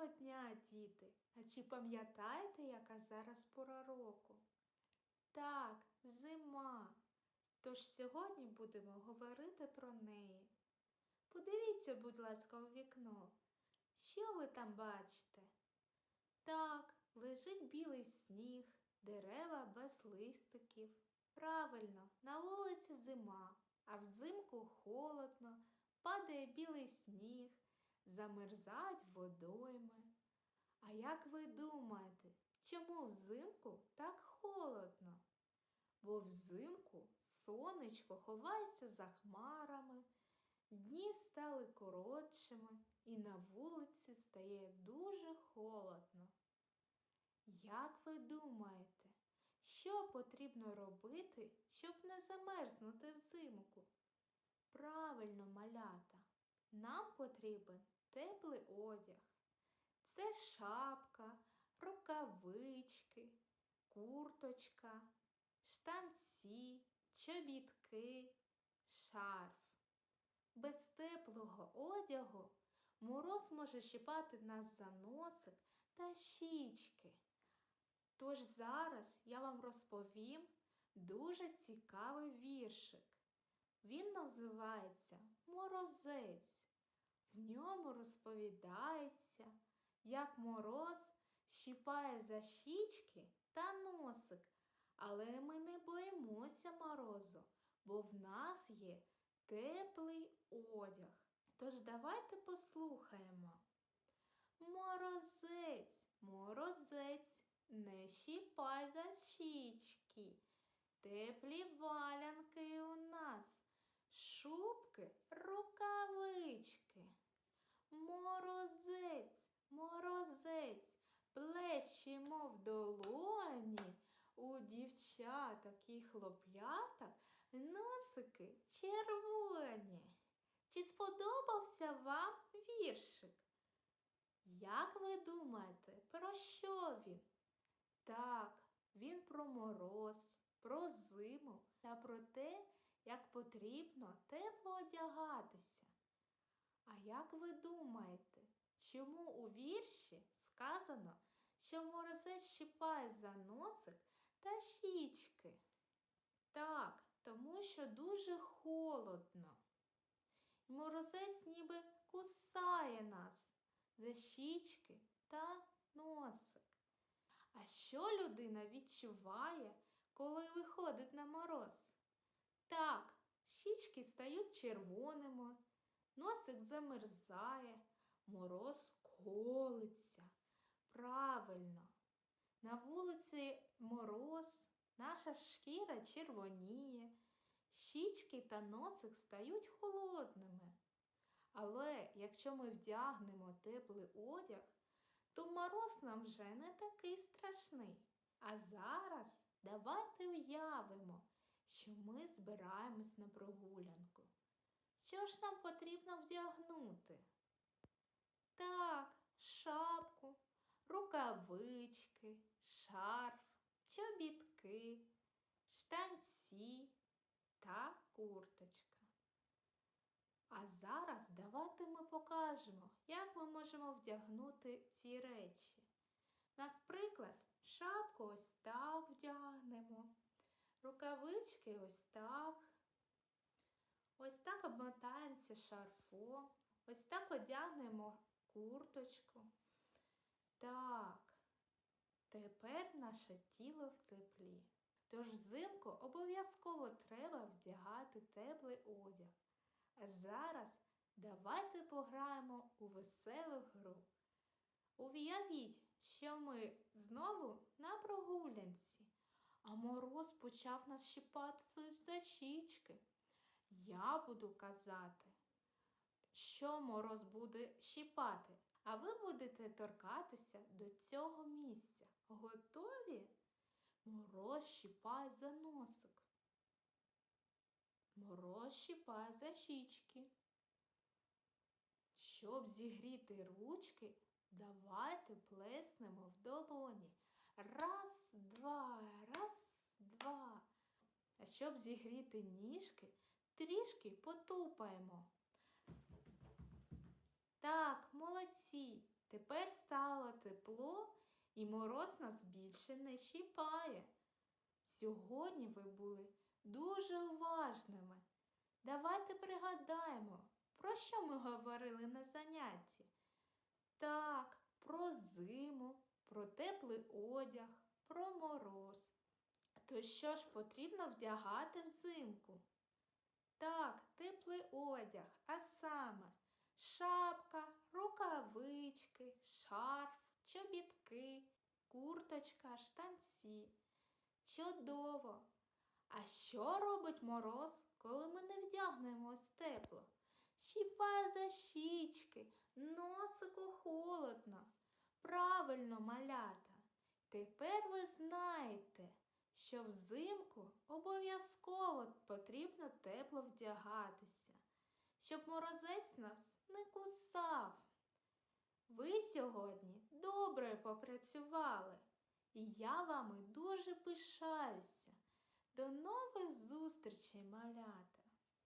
Доброго дня, діти! А чи пам'ятаєте, яка зараз пора року? Так, зима. Тож сьогодні будемо говорити про неї. Подивіться, будь ласка, у вікно. Що ви там бачите? Так, лежить білий сніг, дерева без листиків. Правильно, на вулиці зима, а взимку холодно, падає білий сніг, замерзають водойми. А як ви думаєте, чому взимку так холодно? Бо взимку сонечко ховається за хмарами, дні стали коротшими і на вулиці стає дуже холодно. Як ви думаєте, що потрібно робити, щоб не замерзнути взимку? Правильно, малята, нам потрібен теплий одяг. Це шапка, рукавички, курточка, штанці, чобітки, шарф. Без теплого одягу мороз може щипати нас за носик та щічки. Тож зараз я вам розповім дуже цікавий віршик. Він називається Морозець. В ньому розповідається, як мороз щіпає за щічки та носик. Але ми не боїмося морозу, бо в нас є теплий одяг. Тож давайте послухаємо. Морозець, морозець, не щіпай за щічки. Теплі валянки у нас, шубки. Морозець, морозець, плещемо в долоні. У дівчаток і хлоп'яток носики червоні. Чи сподобався вам віршик? Як ви думаєте, про що він? Так, він про мороз, про зиму та про те, як потрібно тепло одягатися. А як ви думаєте, чому у вірші сказано, що морозець щипає за носик та щічки? Так, тому що дуже холодно. Морозець ніби кусає нас за щічки та носик. А що людина відчуває, коли виходить на мороз? Так, щічки стають червоними, носик замерзає, мороз колиться. Правильно, на вулиці мороз, наша шкіра червоніє, щічки та носик стають холодними. Але якщо ми вдягнемо теплий одяг, то мороз нам вже не такий страшний. А зараз давайте уявимо, що ми збираємось на прогулянку. Що ж нам потрібно вдягнути? Так, шапку, рукавички, шарф, чобітки, штанці та курточка. А зараз давайте ми покажемо, як ми можемо вдягнути ці речі. Наприклад, шапку ось так вдягнемо, рукавички ось так. Ось так обмотаємося шарфом, ось так одягнемо курточку. Так, тепер наше тіло в теплі. Тож взимку обов'язково треба вдягати теплий одяг. А зараз давайте пограємо у веселу гру. Уявіть, що ми знову на прогулянці, а мороз почав нас щипати за щічки. Я буду казати, що мороз буде щипати, а ви будете торкатися до цього місця. Готові? Мороз щипає за носик. Мороз щипає за щічки. Щоб зігріти ручки, давайте плеснемо в долоні. Раз, два, раз, два. А щоб зігріти ніжки, трішки потупаємо. Так, молодці. Тепер стало тепло, і мороз нас більше не чіпає. Сьогодні ви були дуже уважними. Давайте пригадаємо, про що ми говорили на занятті. Так, про зиму, про теплий одяг, про мороз. То що ж потрібно вдягати взимку? Так, теплий одяг, а саме шапка, рукавички, шарф, чобітки, курточка, штанці. Чудово! А що робить мороз, коли ми не вдягнемось тепло? Щіпає за щічки, носику холодно. Правильно, малята. Тепер ви знаєте, що взимку обов'язково потрібно тепло вдягатися, щоб морозець нас не кусав. Ви сьогодні добре попрацювали, і я вами дуже пишаюся. До нових зустрічей, малята!